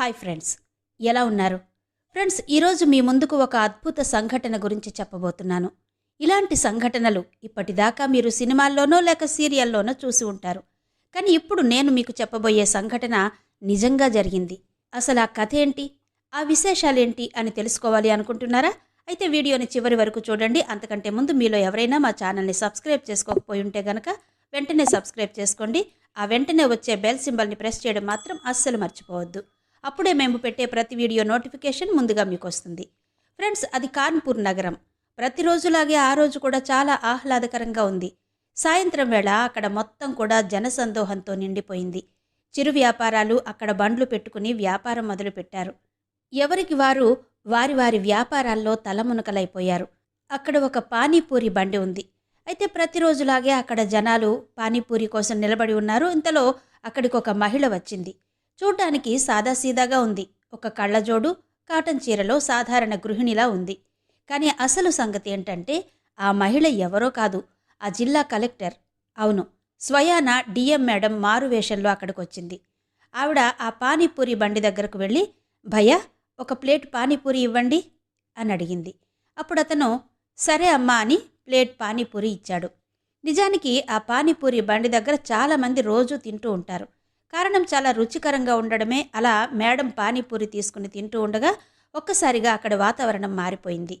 Hi friends. ఎలా ఉన్నారు? Friends ఈరోజు మీ ముందుకు ఒక అద్భుత సంఘటన గురించి చెప్పబోతున్నాను. ఇలాంటి సంఘటనలు ఇప్పటిదాకా మీరు సినిమాల్లోనో లేక సీరియల్లోనో చూసి ఉంటారు. కానీ ఇప్పుడు నేను మీకు చెప్పబోయే సంఘటన నిజంగా జరిగింది. అసలు ఆ కథ ఏంటి? ఆ విశేషాలేంటి అని తెలుసుకోవాలి అనుకుంటున్నారా? అయితే వీడియోని చివరి వరకు చూడండి. అంతకంటే ముందు మీలో ఎవరైనా మా ఛానల్ని సబ్స్క్రైబ్ చేసుకోకపోయి ఉంటే గనక వెంటనే సబ్స్క్రైబ్ చేసుకోండి. ఆ వెంటనే వచ్చే బెల్ సింబల్ని ప్రెస్ చేయడం మాత్రం అస్సలు మర్చిపోవద్దు. అప్పుడే మేము పెట్టే ప్రతి వీడియో నోటిఫికేషన్ ముందుగా మీకు వస్తుంది ఫ్రెండ్స్ అది కాన్పూర్ నగరం. ప్రతిరోజులాగే ఆ రోజు కూడా చాలా ఆహ్లాదకరంగా ఉంది. సాయంత్రం వేళ అక్కడ మొత్తం కూడా జనసందోహంతో నిండిపోయింది. చిరు వ్యాపారాలు అక్కడ బండ్లు పెట్టుకుని వ్యాపారం మొదలుపెట్టారు ఎవరికి వారు వారి వారి వ్యాపారాల్లో తలమునకలైపోయారు. అక్కడ ఒక పానీపూరి బండి ఉంది. అయితే ప్రతిరోజులాగే అక్కడ జనాలు పానీపూరి కోసం నిలబడి ఉన్నారు. ఇంతలో అక్కడికి ఒక మహిళ వచ్చింది. చూడ్డానికి సాదాసీదాగా ఉంది. ఒక కళ్ళజోడు కాటన్ చీరలో సాధారణ గృహిణిలా ఉంది. కానీ అసలు సంగతి ఏంటంటే ఆ మహిళ ఎవరో కాదు ఆ జిల్లా కలెక్టర్. అవును స్వయాన డిఎం మేడం మారువేషంలో అక్కడికి వచ్చింది ఆవిడ ఆ పానీపూరి బండి దగ్గరకు వెళ్ళి భయ్యా ఒక ప్లేట్ పానీపూరి ఇవ్వండి అని అడిగింది. అప్పుడు అతను సరే అమ్మా అని ప్లేట్ పానీపూరి ఇచ్చాడు. నిజానికి ఆ పానీపూరి బండి దగ్గర చాలామంది రోజూ తింటూ ఉంటారు. కారణం చాలా రుచికరంగా ఉండడమే. అలా మేడం పానీపూరి తీసుకుని తింటూ ఉండగా ఒక్కసారిగా అక్కడ వాతావరణం మారిపోయింది.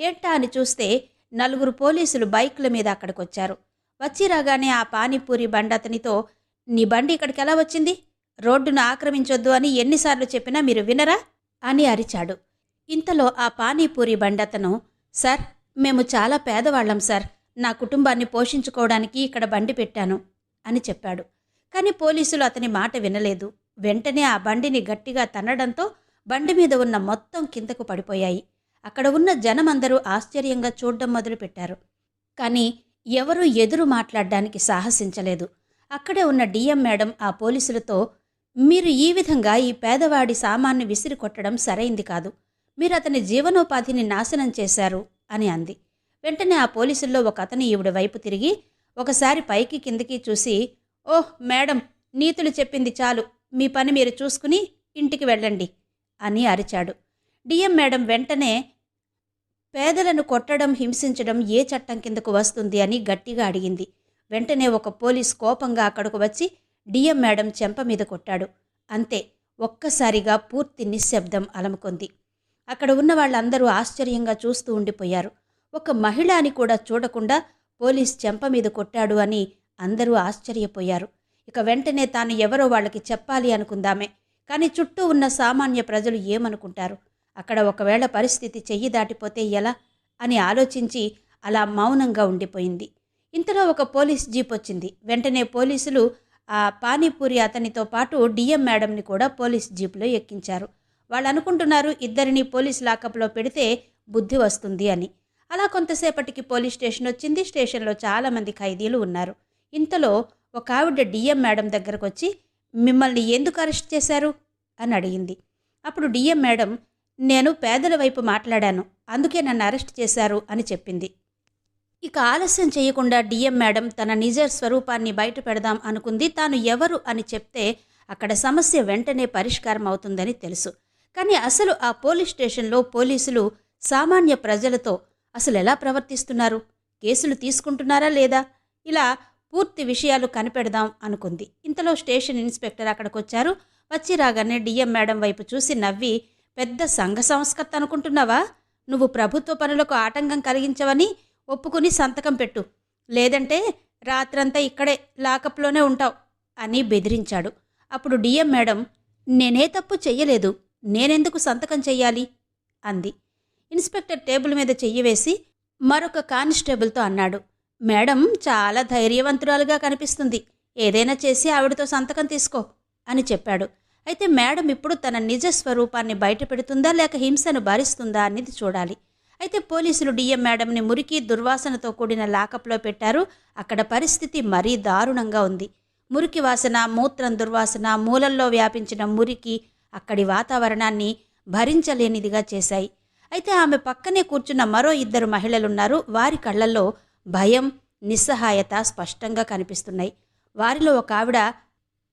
ఏంటా అని చూస్తే నలుగురు పోలీసులు బైకుల మీద అక్కడికి వచ్చారు వచ్చి రాగానే ఆ పానీపూరి బండి అతనితో నీ బండి ఇక్కడికి ఎలా వచ్చింది? రోడ్డును ఆక్రమించొద్దు అని ఎన్నిసార్లు చెప్పినా మీరు వినరా? అని అరిచాడు. ఇంతలో ఆ పానీపూరి బండతను సార్ మేము చాలా పేదవాళ్ళం సార్. నా కుటుంబాన్ని పోషించుకోవడానికి ఇక్కడ బండి పెట్టాను అని చెప్పాడు. కానీ పోలీసులు అతని మాట వినలేదు. వెంటనే ఆ బండిని గట్టిగా తన్నడంతో బండి మీద ఉన్న మొత్తం కిందకు పడిపోయాయి. అక్కడ ఉన్న జనమందరూ ఆశ్చర్యంగా చూడ్డం మొదలుపెట్టారు. కానీ ఎవరూ ఎదురు మాట్లాడడానికి సాహసించలేదు. అక్కడే ఉన్న డిఎం మేడం ఆ పోలీసులతో మీరు ఈ విధంగా ఈ పేదవాడి సామాన్ని విసిరి కొట్టడం సరైంది కాదు. మీరు అతని జీవనోపాధిని నాశనం చేశారు అని అంది. వెంటనే ఆ పోలీసుల్లో ఒక అతను ఈవిడ వైపు తిరిగి ఒకసారి పైకి కిందకి చూసి ఓహ్ మేడం నీతులు చెప్పింది చాలు. మీ పని మీరు చూసుకుని ఇంటికి వెళ్ళండి అని అరిచాడు. డిఎం మేడం వెంటనే పేదలను కొట్టడం హింసించడం ఏ చట్టం కిందకు వస్తుంది అని గట్టిగా అడిగింది. వెంటనే ఒక పోలీస్ కోపంగా అక్కడకు వచ్చి డిఎం మేడం చెంప మీద కొట్టాడు. అంతే ఒక్కసారిగా పూర్తి నిశ్శబ్దం అలముకొంది. అక్కడ ఉన్న వాళ్ళందరూ ఆశ్చర్యంగా చూస్తూ ఉండిపోయారు. ఒక మహిళ అని కూడా చూడకుండా పోలీస్ చెంప మీద కొట్టాడు అని అందరూ ఆశ్చర్యపోయారు. ఇక వెంటనే తాను ఎవరో వాళ్ళకి చెప్పాలి అనుకుందామే. కానీ చుట్టూ ఉన్న సామాన్య ప్రజలు ఏమనుకుంటారు? అక్కడ ఒకవేళ పరిస్థితి చెయ్యి దాటిపోతే ఎలా? అని ఆలోచించి అలా మౌనంగా ఉండిపోయింది. ఇంతలో ఒక పోలీస్ జీప్ వచ్చింది. వెంటనే పోలీసులు ఆ పానీపూరి అతనితో పాటు డిఎం మేడంని కూడా పోలీస్ జీపులో ఎక్కించారు. వాళ్ళు అనుకుంటున్నారు ఇద్దరిని పోలీస్ లాకప్లో పెడితే బుద్ధి వస్తుంది అని. అలా కొంతసేపటికి పోలీస్ స్టేషన్ వచ్చింది. స్టేషన్లో చాలామంది ఖైదీలు ఉన్నారు. ఇంతలో ఒక ఆవిడ డిఎం మేడం దగ్గరకు వచ్చి మిమ్మల్ని ఎందుకు అరెస్ట్ చేశారు? అని అడిగింది. అప్పుడు డిఎం మేడం నేను పేదల వైపు మాట్లాడాను అందుకే నన్ను అరెస్ట్ చేశారు అని చెప్పింది. ఇక ఆలస్యం చేయకుండా డిఎం మేడం తన నిజ స్వరూపాన్ని బయట పెడదాం అనుకుంది. తాను ఎవరు అని చెప్తే అక్కడ సమస్య వెంటనే పరిష్కారం అవుతుందని తెలుసు. కానీ అసలు ఆ పోలీస్ స్టేషన్లో పోలీసులు సామాన్య ప్రజలతో అసలు ఎలా ప్రవర్తిస్తున్నారు? కేసులు తీసుకుంటున్నారా లేదా? ఇలా పూర్తి విషయాలు కనిపెడదాం అనుకుంది. ఇంతలో స్టేషన్ ఇన్స్పెక్టర్ అక్కడికి వచ్చారు వచ్చి రాగానే డిఎం మేడం వైపు చూసి నవ్వి పెద్ద సంఘ సంస్కర్త అనుకుంటున్నావా? నువ్వు ప్రభుత్వ పనులకు ఆటంకం కలిగించవని ఒప్పుకుని సంతకం పెట్టు. లేదంటే రాత్రంతా ఇక్కడే లాకప్లోనే ఉంటావు అని బెదిరించాడు. అప్పుడు డిఎం మేడం నేనే తప్పు చెయ్యలేదు. నేనెందుకు సంతకం చెయ్యాలి? అంది. ఇన్స్పెక్టర్ టేబుల్ మీద చెయ్యి వేసి మరొక కానిస్టేబుల్తో అన్నాడు మేడం చాలా ధైర్యవంతురాలుగా కనిపిస్తుంది. ఏదైనా చేసి ఆవిడతో సంతకం తీసుకో అని చెప్పాడు. అయితే మేడం ఇప్పుడు తన నిజ స్వరూపాన్ని బయటపెడుతుందా లేక హింసను భరిస్తుందా అనేది చూడాలి. అయితే పోలీసులు డిఎం మేడంని మురికి దుర్వాసనతో కూడిన లాకప్లో పెట్టారు. అక్కడ పరిస్థితి మరీ దారుణంగా ఉంది. మురికి వాసన మూత్రం దుర్వాసన మూలల్లో వ్యాపించిన మురికి అక్కడి వాతావరణాన్ని భరించలేనిదిగా చేశాయి. అయితే ఆమె పక్కనే కూర్చున్న మరో ఇద్దరు మహిళలున్నారు. వారి కళ్ళల్లో భయం నిస్సహాయత స్పష్టంగా కనిపిస్తున్నాయి. వారిలో ఒక ఆవిడ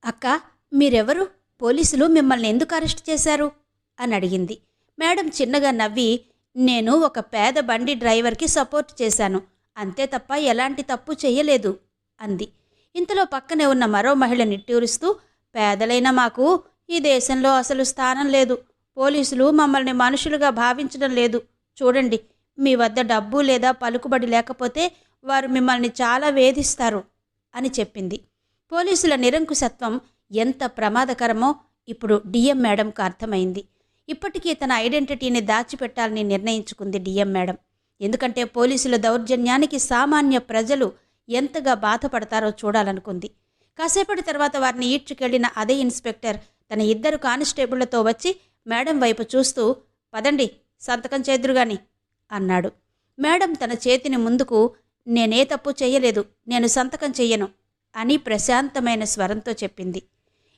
అక్క మీరెవరు? పోలీసులు మిమ్మల్ని ఎందుకు అరెస్ట్ చేశారు? అని అడిగింది. మేడం చిన్నగా నవ్వి నేను ఒక పేద బండి డ్రైవర్కి సపోర్ట్ చేశాను. అంతే తప్ప ఎలాంటి తప్పు చేయలేదు అంది. ఇంతలో పక్కనే ఉన్న మరో మహిళ నిట్టూరుస్తూ పేదలైన మాకు ఈ దేశంలో అసలు స్థానం లేదు. పోలీసులు మమ్మల్ని మనుషులుగా భావించడం లేదు. చూడండి మీ వద్ద డబ్బు లేదా పలుకుబడి లేకపోతే వారు మిమ్మల్ని చాలా వేధిస్తారు అని చెప్పింది. పోలీసుల నిరంకుశత్వం ఎంత ప్రమాదకరమో ఇప్పుడు డిఎం మేడంకు అర్థమైంది. ఇప్పటికీ తన ఐడెంటిటీని దాచిపెట్టాలని నిర్ణయించుకుంది డిఎం మేడం. ఎందుకంటే పోలీసుల దౌర్జన్యానికి సామాన్య ప్రజలు ఎంతగా బాధపడతారో చూడాలనుకుంది. కాసేపటి తర్వాత వారిని ఈడ్చుకెళ్ళిన అదే ఇన్స్పెక్టర్ తన ఇద్దరు కానిస్టేబుళ్ళతో వచ్చి మేడం వైపు చూస్తూ పదండి సంతకం చేదురుగాని. అన్నాడు. మేడం తన చేతిని ముందుకు నేనే తప్పు చేయలేదు నేను సంతకం చెయ్యను అని ప్రశాంతమైన స్వరంతో చెప్పింది.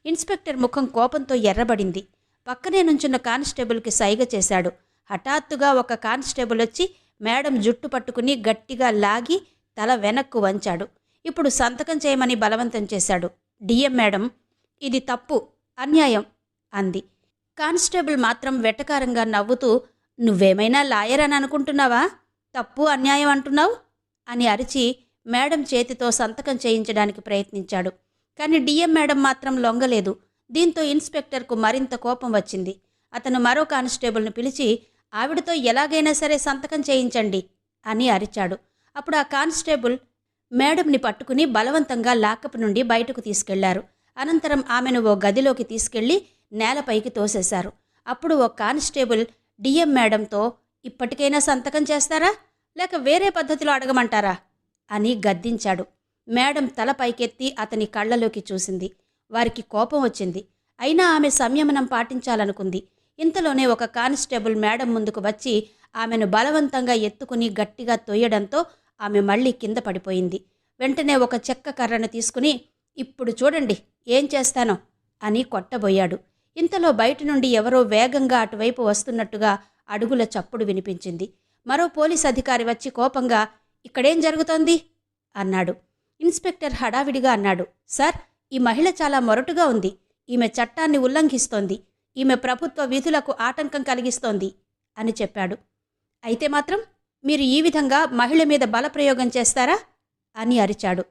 ఇన్స్పెక్టర్ ముఖం కోపంతో ఎర్రబడింది. పక్కనే నుంచున్న కానిస్టేబుల్కి సైగ చేశాడు. హఠాత్తుగా ఒక కానిస్టేబుల్ వచ్చి మేడం జుట్టు పట్టుకుని గట్టిగా లాగి తల వెనక్కు వంచాడు. ఇప్పుడు సంతకం చేయమని బలవంతం చేశాడు. డిఎం మేడం ఇది తప్పు అన్యాయం అంది. కానిస్టేబుల్ మాత్రం వెటకారంగా నవ్వుతూ నువ్వేమైనా లాయర్ అని అనుకుంటున్నావా? తప్పు అన్యాయం అంటున్నావు? అని అరిచి మేడం చేతితో సంతకం చేయించడానికి ప్రయత్నించాడు. కానీ డిఎం మేడం మాత్రం లొంగలేదు. దీంతో ఇన్స్పెక్టర్కు మరింత కోపం వచ్చింది. అతను మరో కానిస్టేబుల్ను పిలిచి ఆవిడతో ఎలాగైనా సరే సంతకం చేయించండి అని అరిచాడు. అప్పుడు ఆ కానిస్టేబుల్ మేడంని పట్టుకుని బలవంతంగా లాకప్ నుండి బయటకు తీసుకెళ్ళారు. అనంతరం ఆమెను ఓ గదిలోకి తీసుకెళ్ళి నేలపైకి తోసేశారు. అప్పుడు ఓ కానిస్టేబుల్ డిఎం మేడంతో ఇప్పటికైనా సంతకం చేస్తారా? లేక వేరే పద్ధతిలో అడగమంటారా? అని గద్దించాడు. మేడం తల పైకెత్తి అతని కళ్ళలోకి చూసింది. వారికి కోపం వచ్చింది. అయినా ఆమె సంయమనం పాటించాలనుకుంది. ఇంతలోనే ఒక కానిస్టేబుల్ మేడం ముందుకు వచ్చి ఆమెను బలవంతంగా ఎత్తుకుని గట్టిగా తొయ్యడంతో ఆమె మళ్ళీ కింద పడిపోయింది. వెంటనే ఒక చెక్క కర్రను తీసుకుని ఇప్పుడు చూడండి ఏం చేస్తానో అని కొట్టబోయాడు. ఇంతలో బయట నుండి ఎవరో వేగంగా అటువైపు వస్తున్నట్టుగా అడుగుల చప్పుడు వినిపించింది. మరో పోలీస్ అధికారి వచ్చి కోపంగా ఇక్కడేం జరుగుతోంది? అన్నాడు. ఇన్స్పెక్టర్ హడావిడిగా అన్నాడు సార్ ఈ మహిళ చాలా మొరటుగా ఉంది. ఈమె చట్టాన్ని ఉల్లంఘిస్తోంది. ఈమె ప్రభుత్వ విధులకు ఆటంకం కలిగిస్తోంది అని చెప్పాడు. అయితే మాత్రం మీరు ఈ విధంగా మహిళ మీద బలప్రయోగం చేస్తారా? అని అరిచాడు.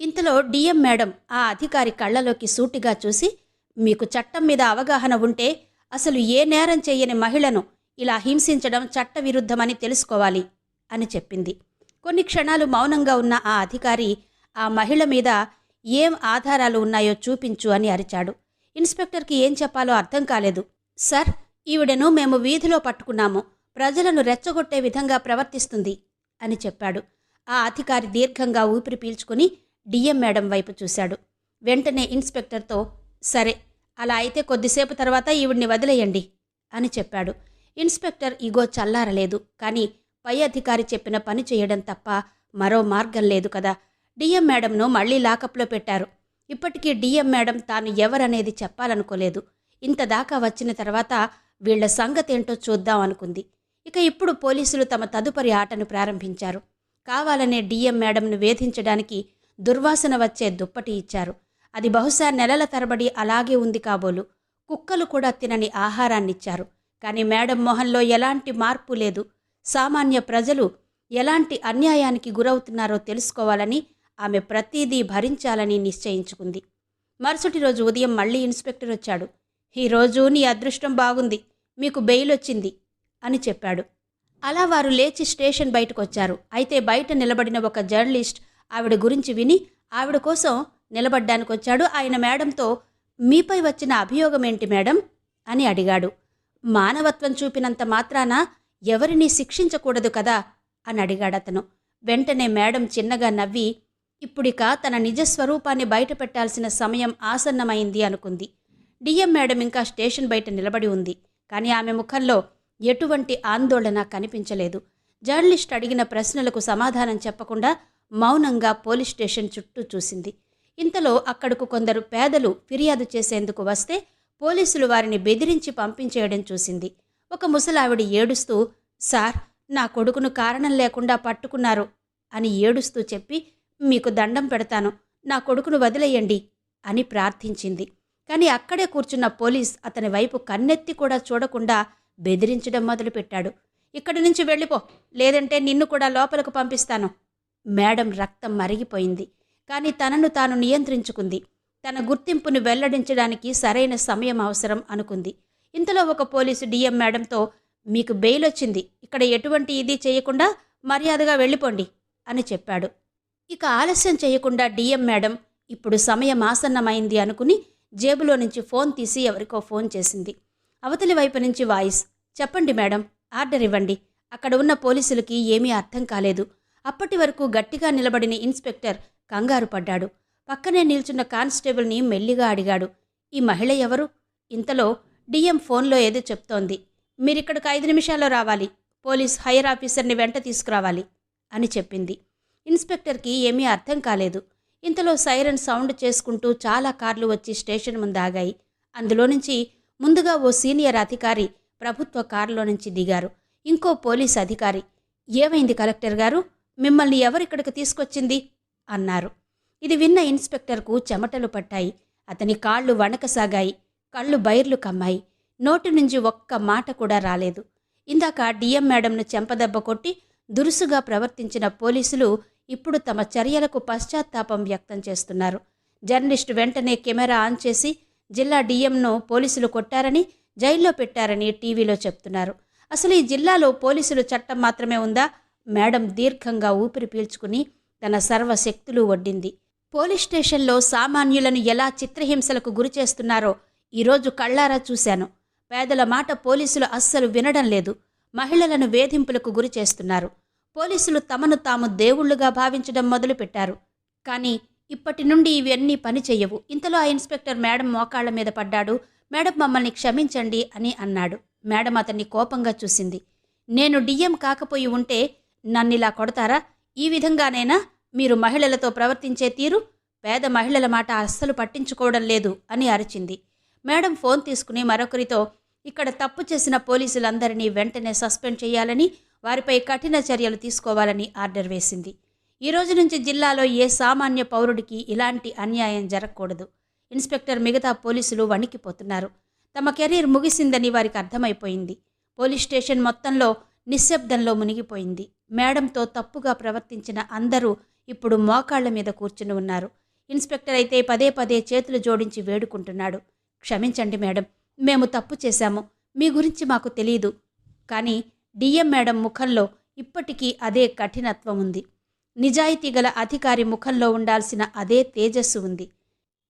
ఇంతలో డిఎం మేడం ఆ అధికారి కళ్ళలోకి సూటిగా చూసి మీకు చట్టం మీద అవగాహన ఉంటే అసలు ఏ నేరం చేయని మహిళను ఇలా హింసించడం చట్టవిరుద్ధమని తెలుసుకోవాలి అని చెప్పింది. కొన్ని క్షణాలు మౌనంగా ఉన్న ఆ అధికారి ఆ మహిళ మీద ఏం ఆధారాలు ఉన్నాయో చూపించు అని అరిచాడు. ఇన్స్పెక్టర్కి ఏం చెప్పాలో అర్థం కాలేదు. సార్ ఈవిడను మేము వీధిలో పట్టుకున్నాము. ప్రజలను రెచ్చగొట్టే విధంగా ప్రవర్తిస్తుంది అని చెప్పాడు. ఆ అధికారి దీర్ఘంగా ఊపిరి పీల్చుకుని డిఎం మేడం వైపు చూశాడు. వెంటనే ఇన్స్పెక్టర్తో సరే అలా అయితే కొద్దిసేపు తర్వాత ఈవిడ్ని వదిలేయండి అని చెప్పాడు. ఇన్స్పెక్టర్ ఇగో చల్లారలేదు కానీ పై అధికారి చెప్పిన పని చేయడం తప్ప మరో మార్గం లేదు కదా. డిఎం మేడంను మళ్ళీ లాకప్లో పెట్టారు. ఇప్పటికీ డిఎం మేడం తాను ఎవరనేది చెప్పాలనుకోలేదు. ఇంతదాకా వచ్చిన తర్వాత వీళ్ళ సంగతేంటో చూద్దాం అనుకుంది. ఇక ఇప్పుడు పోలీసులు తమ తదుపరి ఆటను ప్రారంభించారు. కావాలనే డిఎం మేడంను వేధించడానికి దుర్వాసన వచ్చే దుప్పటి ఇచ్చారు. అది బహుశా నెలల తరబడి అలాగే ఉంది కాబోలు. కుక్కలు కూడా తినని ఆహారాన్నిచ్చారు. కానీ మేడం మొహంలో ఎలాంటి మార్పు లేదు. సామాన్య ప్రజలు ఎలాంటి అన్యాయానికి గురవుతున్నారో తెలుసుకోవాలని ఆమె ప్రతిదీ భరించాలని నిశ్చయించుకుంది. మరుసటి రోజు ఉదయం మళ్ళీ ఇన్స్పెక్టర్ వచ్చాడు. ఈరోజు నీ అదృష్టం బాగుంది. మీకు బెయిల్ వచ్చింది అని చెప్పాడు. అలా వారు లేచి స్టేషన్ బయటకు వచ్చారు అయితే బయట నిలబడిన ఒక జర్నలిస్ట్ ఆవిడ గురించి విని ఆవిడ కోసం నిలబడ్డానికి వచ్చాడు ఆయన మేడంతో మీపై వచ్చిన అభియోగం ఏంటి మేడం? అని అడిగాడు. మానవత్వం చూపినంత మాత్రాన ఎవరిని శిక్షించకూడదు కదా? అని అడిగాడతను. వెంటనే మేడం చిన్నగా నవ్వి ఇప్పుడిక తన నిజ స్వరూపాన్ని బయట పెట్టాల్సిన సమయం ఆసన్నమైంది అనుకుంది. డిఎం మేడం ఇంకా స్టేషన్ బయట నిలబడి ఉంది కానీ ఆమె ముఖంలో ఎటువంటి ఆందోళన కనిపించలేదు. జర్నలిస్ట్ అడిగిన ప్రశ్నలకు సమాధానం చెప్పకుండా మౌనంగా పోలీస్ స్టేషన్ చుట్టూ చూసింది. ఇంతలో అక్కడకు కొందరు పేదలు ఫిర్యాదు చేసేందుకు వస్తే పోలీసులు వారిని బెదిరించి పంపించేయడం చూసింది. ఒక ముసలావిడి ఏడుస్తూ సార్ నా కొడుకును కారణం లేకుండా పట్టుకున్నారు అని ఏడుస్తూ చెప్పి మీకు దండం పెడతాను నా కొడుకును వదిలేయండి అని ప్రార్థించింది. కానీ అక్కడే కూర్చున్న పోలీస్ అతని వైపు కన్నెత్తి కూడా చూడకుండా బెదిరించడం మొదలుపెట్టాడు. ఇక్కడి నుంచి వెళ్ళిపో లేదంటే నిన్ను కూడా లోపలకు పంపిస్తాను. మేడం రక్తం మరిగిపోయింది. కానీ తనను తాను నియంత్రించుకుంది. తన గుర్తింపును వెల్లడించడానికి సరైన సమయం అవసరం అనుకుంది. ఇంతలో ఒక పోలీసు డిఎం మేడంతో మీకు బెయిల్ వచ్చింది. ఇక్కడ ఎటువంటి ఇది చేయకుండా మర్యాదగా వెళ్ళిపోండి అని చెప్పాడు. ఇక ఆలస్యం చేయకుండా డిఎం మేడం ఇప్పుడు సమయం ఆసన్నమైంది అనుకుని జేబులో నుంచి ఫోన్ తీసి ఎవరికో ఫోన్ చేసింది. అవతలి వైపు నుంచి వాయిస్ చెప్పండి మేడం ఆర్డర్ ఇవ్వండి. అక్కడ ఉన్న పోలీసులకి ఏమీ అర్థం కాలేదు. అప్పటి వరకు గట్టిగా నిలబడిన ఇన్స్పెక్టర్ కంగారు పడ్డాడు. పక్కనే నిల్చున్న కానిస్టేబుల్ని మెల్లిగా అడిగాడు. ఈ మహిళ ఎవరు? ఇంతలో డిఎం ఫోన్లో ఏదో చెప్తోంది. మీరిక్కడికి ఐదు నిమిషాల్లో రావాలి. పోలీస్ హైయర్ ఆఫీసర్ని వెంట తీసుకురావాలి అని చెప్పింది. ఇన్స్పెక్టర్కి ఏమీ అర్థం కాలేదు. ఇంతలో సైరన్ సౌండ్ చేసుకుంటూ చాలా కార్లు వచ్చి స్టేషన్ ముందు ఆగాయి. అందులో నుంచి ముందుగా ఓ సీనియర్ అధికారి ప్రభుత్వ కారులో నుంచి దిగారు. ఇంకో పోలీస్ అధికారి ఏమైంది కలెక్టర్ గారు? మిమ్మల్ని ఎవరిక్కడికి తీసుకొచ్చింది? అన్నారు. ఇది విన్న ఇన్స్పెక్టర్కు చెమటలు పట్టాయి. అతని కాళ్ళు వణకసాగాయి. కళ్ళు బైర్లు కమ్మాయి. నోటి నుంచి ఒక్క మాట కూడా రాలేదు. ఇందాక డిఎం మేడంను చెంపదెబ్బ కొట్టి దురుసుగా ప్రవర్తించిన పోలీసులు ఇప్పుడు తమ చర్యలకు పశ్చాత్తాపం వ్యక్తం చేస్తున్నారు. జర్నలిస్టు వెంటనే కెమెరా ఆన్ చేసి జిల్లా డిఎంను పోలీసులు కొట్టారని జైల్లో పెట్టారని టీవీలో చెప్తున్నారు. అసలు ఈ జిల్లాలో పోలీసులు చట్టం మాత్రమే ఉందా? మేడం దీర్ఘంగా ఊపిరి పీల్చుకుని తన సర్వశక్తులు వడ్డింది. పోలీస్ స్టేషన్లో సామాన్యులను ఎలా చిత్రహింసలకు గురి చేస్తున్నారో ఈరోజు కళ్ళారా చూశాను. పేదల మాట పోలీసులు అస్సలు వినడం లేదు. మహిళలను వేధింపులకు గురి చేస్తున్నారు. పోలీసులు తమను తాము దేవుళ్ళుగా భావించడం మొదలుపెట్టారు. కానీ ఇప్పటి నుండి ఇవన్నీ పని ఇంతలో ఆ ఇన్స్పెక్టర్ మేడం మోకాళ్ళ మీద పడ్డాడు. మేడం మమ్మల్ని క్షమించండి అని అన్నాడు. మేడం అతన్ని కోపంగా చూసింది. నేను డిఎం కాకపోయి ఉంటే నన్నిలా కొడతారా? ఈ విధంగానైనా మీరు మహిళలతో ప్రవర్తించే తీరు పేద మహిళల మాట అస్సలు పట్టించుకోవడం లేదు అని అరిచింది. మేడం ఫోన్ తీసుకుని మరొకరితో ఇక్కడ తప్పు చేసిన పోలీసులందరినీ వెంటనే సస్పెండ్ చేయాలని వారిపై కఠిన చర్యలు తీసుకోవాలని ఆర్డర్ వేసింది. ఈ రోజు నుంచి జిల్లాలో ఏ సామాన్య పౌరుడికి ఇలాంటి అన్యాయం జరగకూడదు. ఇన్స్పెక్టర్ మిగతా పోలీసులు వణికిపోతున్నారు. తమ కెరీర్ ముగిసిందని వారికి అర్థమైపోయింది. పోలీస్ స్టేషన్ మొత్తంలో నిశ్శబ్దంలో మునిగిపోయింది. మేడంతో తప్పుగా ప్రవర్తించిన అందరూ ఇప్పుడు మోకాళ్ళ మీద కూర్చుని ఉన్నారు. ఇన్స్పెక్టర్ అయితే పదే పదే చేతులు జోడించి వేడుకుంటున్నాడు. క్షమించండి మేడం మేము తప్పు చేశాము. మీ గురించి మాకు తెలియదు కానీ డిఎం మేడం ముఖంలో ఇప్పటికీ అదే కఠినత్వం ఉంది. నిజాయితీ గల అధికారి ముఖంలో ఉండాల్సిన అదే తేజస్సు ఉంది.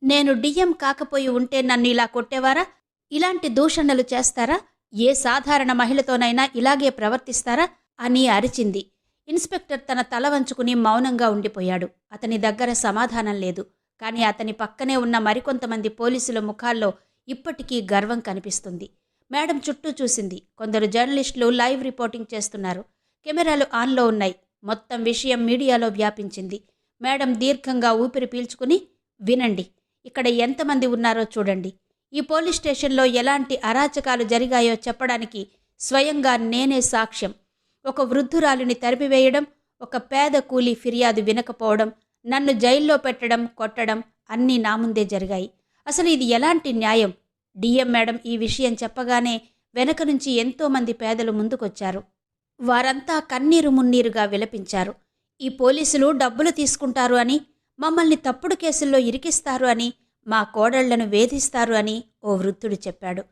నేను డిఎం కాకపోయి ఉంటే నన్ను ఇలా కొట్టేవారా? ఇలాంటి దూషణలు చేస్తారా? ఏ సాధారణ మహిళతోనైనా ఇలాగే ప్రవర్తిస్తారా అని అరిచింది. ఇన్స్పెక్టర్ తన తల వంచుకుని మౌనంగా ఉండిపోయాడు. అతని దగ్గర సమాధానం లేదు. కానీ అతని పక్కనే ఉన్న మరికొంతమంది పోలీసుల ముఖాల్లో ఇప్పటికీ గర్వం కనిపిస్తుంది. మేడం చుట్టూ చూసింది. కొందరు జర్నలిస్టులు లైవ్ రిపోర్టింగ్ చేస్తున్నారు. కెమెరాలు ఆన్లో ఉన్నాయి. మొత్తం విషయం మీడియాలో వ్యాపించింది. మేడం దీర్ఘంగా ఊపిరి పీల్చుకుని వినండి. ఇక్కడ ఎంతమంది ఉన్నారో చూడండి. ఈ పోలీస్ స్టేషన్లో ఎలాంటి అరాచకాలు జరిగాయో చెప్పడానికి స్వయంగా నేనే సాక్ష్యం. ఒక వృద్ధురాలిని తరిపివేయడం ఒక పేద కూలి ఫిర్యాదు వినకపోవడం నన్ను జైల్లో పెట్టడం కొట్టడం అన్నీ నా ముందే జరిగాయి. అసలు ఇది ఎలాంటి న్యాయం? డిఎం మేడం ఈ విషయం చెప్పగానే వెనక నుంచి ఎంతోమంది పేదలు ముందుకొచ్చారు. వారంతా కన్నీరు మున్నీరుగా విలపించారు. ఈ పోలీసులు డబ్బులు తీసుకుంటారు అని మమ్మల్ని తప్పుడు కేసుల్లో ఇరికిస్తారు అని మా కోడళ్ళను వేధిస్తారు అని ఓ వృద్ధుడు చెప్పాడు.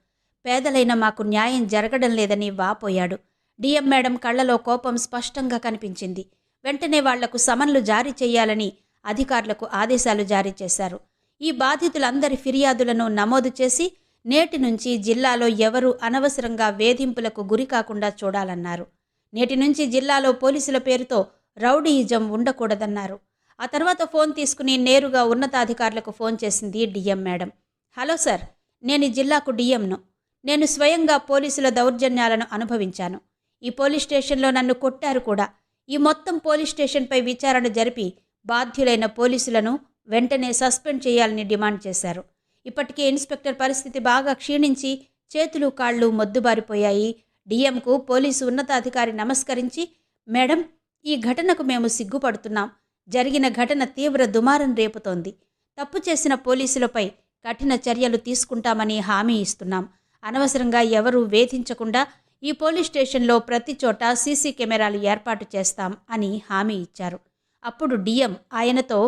పేదలైన మాకు న్యాయం జరగడం లేదని వాపోయాడు డిఎం మేడం కళ్ళలో కోపం స్పష్టంగా కనిపించింది. వెంటనే వాళ్ళకు సమన్లు జారీ చేయాలని అధికారులకు ఆదేశాలు జారీ చేశారు. ఈ బాధితులందరి ఫిర్యాదులను నమోదు చేసి నేటి నుంచి జిల్లాలో ఎవరూ అనవసరంగా వేధింపులకు గురి కాకుండా చూడాలన్నారు. నేటి నుంచి జిల్లాలో పోలీసుల పేరుతో రౌడీయిజం ఉండకూడదన్నారు. ఆ తర్వాత ఫోన్ తీసుకుని నేరుగా ఉన్నతాధికారులకు ఫోన్ చేసింది డిఎం మేడం. హలో సార్ నేను జిల్లాకు డిఎంను. నేను స్వయంగా పోలీసుల దౌర్జన్యాలను అనుభవించాను. ఈ పోలీస్ స్టేషన్లో నన్ను కొట్టారు కూడా. ఈ మొత్తం పోలీస్ స్టేషన్పై విచారణ జరిపి బాధ్యులైన పోలీసులను వెంటనే సస్పెండ్ చేయాలని డిమాండ్ చేశారు. ఇప్పటికే ఇన్స్పెక్టర్ పరిస్థితి బాగా క్షీణించి చేతులు కాళ్ళు మొద్దుబారిపోయాయి. డిఎంకు పోలీసు ఉన్నతాధికారి నమస్కరించి మేడం ఈ ఘటనకు మేము సిగ్గుపడుతున్నాం. జరిగిన ఘటన తీవ్ర దుమారం రేపుతోంది. తప్పు చేసిన పోలీసులపై కఠిన చర్యలు తీసుకుంటామని హామీ ఇస్తున్నాం. అనవసరంగా ఎవరూ వేధించకుండా ఈ పోలీస్ స్టేషన్లో ప్రతి చోట సీసీ కెమెరాలు ఏర్పాటు చేస్తాం అని హామీ ఇచ్చారు. అప్పుడు డిఎం ఆయనతో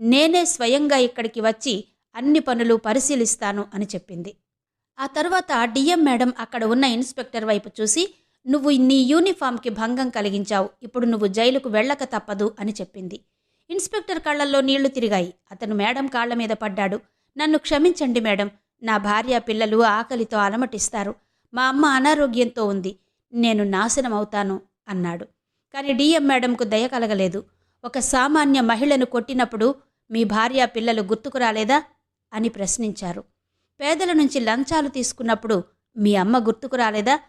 నేనే స్వయంగా ఇక్కడికి వచ్చి అన్ని పనులు పరిశీలిస్తాను అని చెప్పింది. ఆ తర్వాత డిఎం మేడం అక్కడ ఉన్న ఇన్స్పెక్టర్ వైపు చూసి నువ్వు నీ యూనిఫామ్కి భంగం కలిగించావు. ఇప్పుడు నువ్వు జైలుకు వెళ్ళక తప్పదు అని చెప్పింది. ఇన్స్పెక్టర్ కళ్ళల్లో నీళ్ళు తిరిగాయి. అతను మేడం కాళ్ళ మీద పడ్డాడు. నన్ను క్షమించండి మేడం. నా భార్య పిల్లలు ఆకలితో అలమటిస్తారు. మా అమ్మ అనారోగ్యంతో ఉంది. నేను నాశనం అవుతాను అన్నాడు. కానీ డిఎం మేడంకు దయ కలగలేదు. ఒక సామాన్య మహిళను కొట్టినప్పుడు మీ భార్య పిల్లలు గుర్తుకు రాలేదా అని ప్రశ్నించారు. పేదల నుంచి లంచాలు తీసుకున్నప్పుడు మీ అమ్మ గుర్తుకు రాలేదా?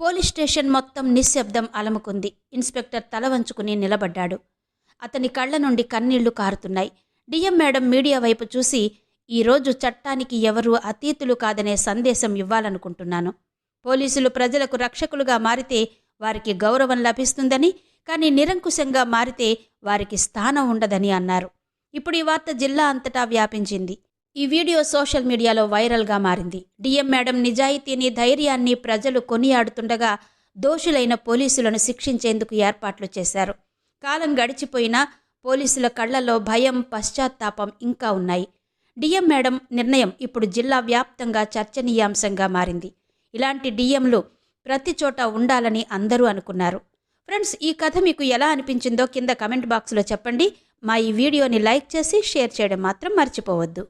పోలీస్ స్టేషన్ మొత్తం నిశ్శబ్దం అలముకుంది. ఇన్స్పెక్టర్ తల వంచుకుని నిలబడ్డాడు. అతని కళ్ళ నుండి కన్నీళ్ళు కారుతున్నాయి. డిఎం మేడం మీడియా వైపు చూసి ఈరోజు చట్టానికి ఎవరూ అతీతులు కాదనే సందేశం ఇవ్వాలనుకుంటున్నాను. పోలీసులు ప్రజలకు రక్షకులుగా మారితే వారికి గౌరవం లభిస్తుందని కానీ నిరంకుశంగా మారితే వారికి స్థానం ఉండదని అన్నారు. ఇప్పుడు ఈ వార్త జిల్లా అంతటా వ్యాపించింది. ఈ వీడియో సోషల్ మీడియాలో వైరల్గా మారింది. డిఎం మేడం నిజాయితీని ధైర్యాన్ని ప్రజలు కొనియాడుతుండగా దోషులైన పోలీసులను శిక్షించేందుకు ఏర్పాట్లు చేశారు. కాలం గడిచిపోయినా పోలీసుల కళ్ళలో భయం పశ్చాత్తాపం ఇంకా ఉన్నాయి. డిఎం మేడం నిర్ణయం ఇప్పుడు జిల్లా వ్యాప్తంగా చర్చనీయాంశంగా మారింది. ఇలాంటి డిఎంలు ప్రతి చోట ఉండాలని అందరూ అనుకున్నారు. ఫ్రెండ్స్ ఈ కథ మీకు ఎలా అనిపించిందో కింద కమెంట్ బాక్స్లో చెప్పండి. మా ఈ వీడియోని లైక్ చేసి షేర్ చేయడం మాత్రం మర్చిపోవద్దు.